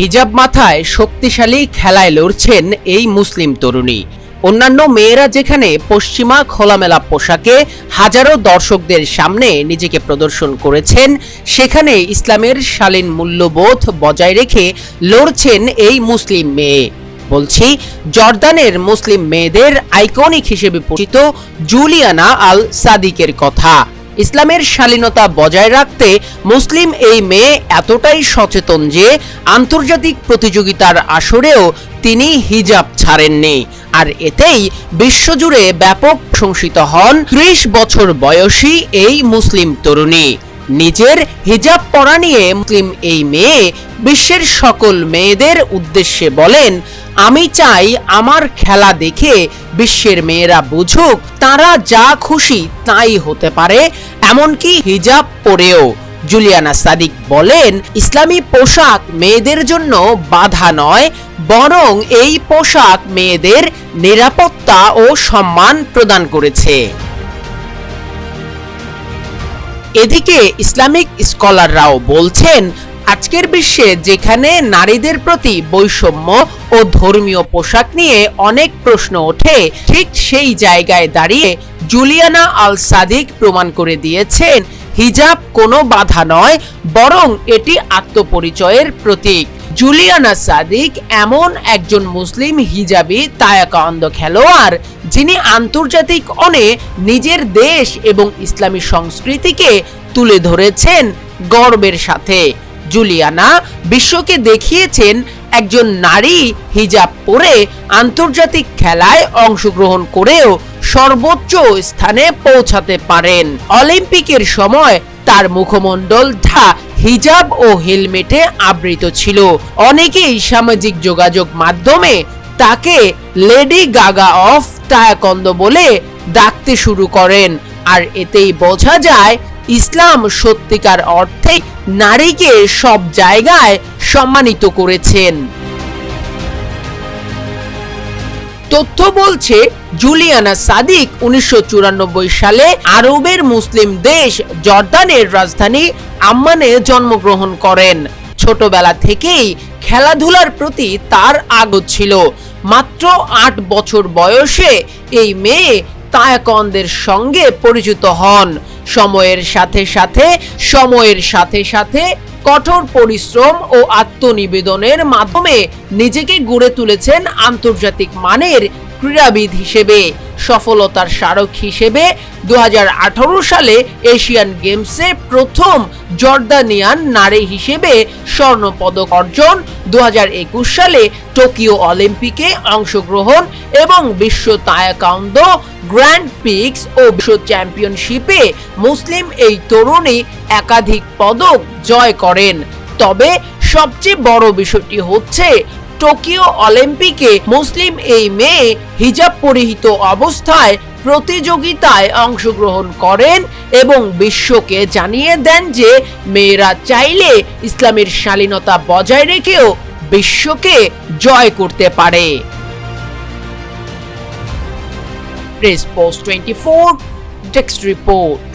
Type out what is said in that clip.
হিজাব মাথায় শক্তিশালী খেলায় লড়ছেন এই মুসলিম তরুণী। অন্যান্য মেয়েরা যেখানে পশ্চিমা খোলামেলা পোশাকে হাজারো দর্শকদের সামনে নিজেকে প্রদর্শন করেছেন, সেখানে ইসলামের শালীন মূল্যবোধ বজায় রেখে লড়ছেন এই মুসলিম মেয়ে। বলছি, জর্দানের মুসলিম মেয়েদের আইকনিক হিসেবে পরিচিত জুলিয়ানা আল সাদিকের কথা। ইসলামের শালীনতা বজায় রাখতে মুসলিম এই মেয়ে এতটাই সচেতন যে আন্তর্জাতিক প্রতিযোগিতার আসরেও তিনি হিজাব ছাড়েননি। আর এতেই বিশ্বজুড়ে ব্যাপক প্রশংসিত হন ত্রিশ বছর বয়সী এই মুসলিম তরুণী। নিজের হিজাব পরা নিয়ে মুসলিম এই মেয়ে বিশ্বের সকল মেয়েদের উদ্দেশ্যে বলেন, আমি চাই আমার খেলা দেখে বিশ্বের মেয়েরা বুঝুক, তারা যা খুশি তাই হতে পারে, এমনকি হিজাব পরেও। জুলিয়ানা সাদিক বলেন, ইসলামী পোশাক মেয়েদের জন্য বাধা নয়, বরং এই পোশাক মেয়েদের নিরাপত্তা ও সম্মান প্রদান করেছে। এদিকে ইসলামিক স্কলাররাও বলছেন, আজকের বিশ্বে যেখানে নারীদের প্রতি বৈষম্য ও ধর্মীয় পোশাক নিয়ে অনেক প্রশ্ন ওঠে, ঠিক সেই জায়গায় দাঁড়িয়ে জুলিয়ানা আল সাদিক প্রমাণ করে দিয়েছেন হিজাব কোনো বাধা নয়, বরং এটি আত্মপরিচয়ের প্রতীক। জুলিয়ানা সাদিক এমন একজন মুসলিম হিজাবি, তায়াকান্দ খেলোয়াড়, যিনি আন্তর্জাতিক অনে নিজের দেশ এবং ইসলামী সংস্কৃতিকে তুলে ধরেছেন গর্বের সাথে। জুলিয়ানা বিশ্বকে দেখিয়েছেন একজন নারী হিজাব পরে আন্তর্জাতিক খেলায় অংশগ্রহণ করেও সর্বোচ্চ স্থানে পৌঁছাতে পারেন। অলিম্পিকের সময় তার মুখমণ্ডল ঢা, হিজাব ও হেলমেটে আবৃত ছিল। অনেকেই সামাজিক যোগাযোগ মাধ্যমে তাকে লেডি গাগা অফ টায়াকন্দ বলে ডাকতে শুরু করেন। আর এতেই বোঝা যায়, ইসলাম সত্যিকার অর্থে নারীকে সব জায়গায় সম্মানিত করেছেন। তথ্য বলছে, জুলিয়ানা সাদিক উনিশশো চুরানব্বই সালে আরবের মুসলিম দেশ জর্দানের রাজধানী আম্মানে জন্মগ্রহণ করেন। ছোটবেলা থেকেই খেলাধুলার প্রতি তার আগ্রহ ছিল। মাত্র আট বছর বয়সে এই মেয়ে তায়াকন্দের সঙ্গে পরিচিত হন। সময়ের সাথে সাথে, সময়ের সাথে সাথে কঠোর পরিশ্রম ও আত্মনিবেদনের মাধ্যমে নিজেকে গড়ে তুলেছেন আন্তর্জাতিক মানের ক্রীড়াবিদ হিসেবে, সফলতার স্মারক হিসেবে দু হাজার আঠারো সালে এশিয়ান গেমসে প্রথম জর্দানিয়ান নারী হিসেবে স্বর্ণ পদক অর্জন দু হাজার একুশ সালে টোকিও অলিম্পিকে অংশগ্রহণ এবং বিশ্ব তায়াকান্দ গ্র্যান্ড পিক্স ও বিশ্ব চ্যাম্পিয়নশিপে মুসলিম এই তরুণী একাধিক পদক জয় করেন। তবে সবচেয়ে বড় বিষয়টি হচ্ছে টোকিও অলিম্পিকে মুসলিম এই মেয়ে হিজাব পরিহিত অবস্থায় প্রতিযোগিতায় অংশগ্রহণ করেন এবং বিশ্বকে জানিয়ে দেন যে মেয়েরা চাইলে ইসলামের শালীনতা বজায় রেখেও বিশ্বকে জয় করতে পারে। Press post twenty four text report.